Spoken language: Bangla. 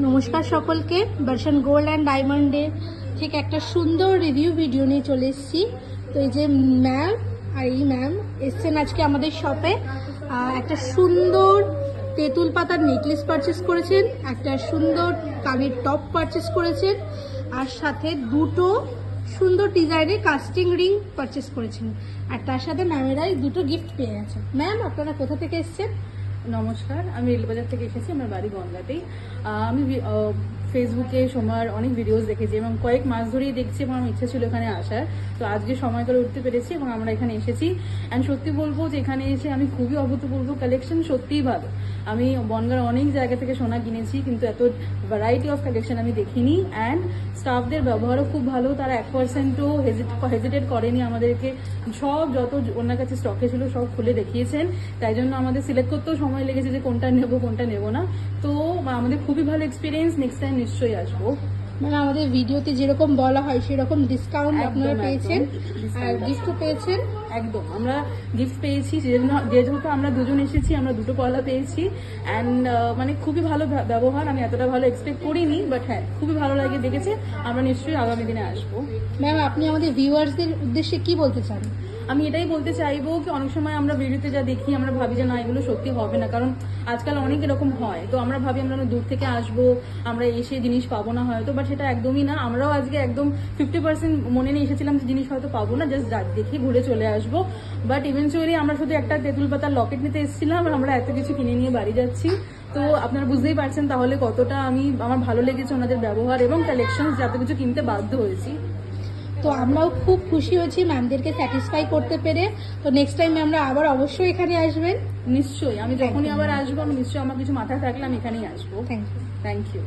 নমস্কার সকলকে বার্সন গোল্ড অ্যান্ড ডায়মন্ডের ঠিক একটা সুন্দর রিভিউ ভিডিও নিয়ে চলে এসেছি। তো এই যে ম্যাম আর এই ম্যাম এসছেন আজকে আমাদের শপে একটা সুন্দর তেঁতুল পাতার নেকলেস পারচেস করেছেন, একটা সুন্দর কানের টপ পারচেস করেছেন, আর সাথে দুটো সুন্দর ডিজাইনের কাস্টিং রিং পারচেস করেছেন। আর তার সাথে ম্যামেরাই দুটো গিফট পেয়ে গেছেন ম্যাম আপনারা কোথা থেকে এসছেন? নমস্কার আমি রেলবাজার থেকে এসেছি আমার বাড়ি গঙ্গাতেই। আমি ফেসবুকে সময়ের অনেক ভিডিওস দেখেছি এবং কয়েক মাস ধরেই দেখছি এবং আমার ইচ্ছে ছিল এখানে আসার। তো আজকে সময় করে উঠতে পেরেছি এবং আমরা এখানে এসেছি। অ্যান্ড সত্যি বলব যে এখানে এসে আমি খুবই অভূতপূর্ব কালেকশন সত্যিই ভালো। আমি বনগার অনেক জায়গা থেকে সোনা কিনেছি, কিন্তু এত ভ্যারাইটি অফ কালেকশন আমি দেখিনি। অ্যান্ড স্টাফদের ব্যবহারও খুব ভালো, তারা এক পার্সেন্টও হেজিটেট করেনি আমাদেরকে। সব যত ওনার কাছে স্টকে ছিল সব খুলে দেখিয়েছেন। তাই জন্য আমাদের সিলেক্ট করতেও সময় লেগেছে যে কোনটা নেব, কোনটা নেব না। তো আমাদের খুবই ভালো এক্সপিরিয়েন্স নেক্সট টাইম নিশ্চয়ই আসব। মানে আমাদের ভিডিওতে যেরকম বলা হয় সেরকম ডিসকাউন্ট আপনারা পেয়েছেন। আর গিফটও পেয়েছেন। একদম আমরা গিফট পেয়েছি যেহেতু আমরা দুজন এসেছি আমরা দুটো কলা পেয়েছি। অ্যান্ড মানে খুবই ভালো ব্যবহার আমি এতটা ভালো এক্সপেক্ট করিনি বাট হ্যাঁ খুবই ভালো লাগে দেখেছে। আমরা নিশ্চয়ই আগামী দিনে আসব। ম্যাম আপনি আমাদের ভিউয়ার্সদের উদ্দেশ্যে কি বলতে চান? আমি এটাই বলতে চাইব কি অনেক সময় আমরা ভিডিওতে যা দেখি, আমরা ভাবি যে না, এগুলো সত্যি হবে না। কারণ আজকাল অনেক এরকম হয়। তো আমরা ভাবি আমরা দূর থেকে আসব, আমরা এসে জিনিস পাবো না হয়তো বাট সেটা একদমই না। আমরাও আজকে একদম ফিফটি পার্সেন্ট মনে নিয়ে এসেছিলাম যে জিনিস হয়তো পাবো না জাস্ট দেখে, ঘুরে চলে আসব। বাট ইভেনচুয়ালি আমরা শুধু একটা তেঁতুল পাতার লকেট নিতে এসেছিলাম, আর আমরা এত কিছু কিনে নিয়ে বাড়ি যাচ্ছি। তো আপনারা বুঝতেই পারছেন তাহলে কতটা আমি, আমার ভালো লেগেছে ওনাদের ব্যবহার এবং কালেকশন যাতে কিছু কিনতে বাধ্য হয়েছি। তো আমরাও খুব খুশি হয়েছি ম্যামদেরকে স্যাটিসফাই করতে পেরে। তো নেক্সট টাইম ম্যামরা আবার অবশ্যই এখানে আসবেন। নিশ্চয়ই আমি যখনই আবার আসব আমি নিশ্চয়ই আমার কিছু মাথায় থাকলে আমি এখানেই আসব। Thank you thank you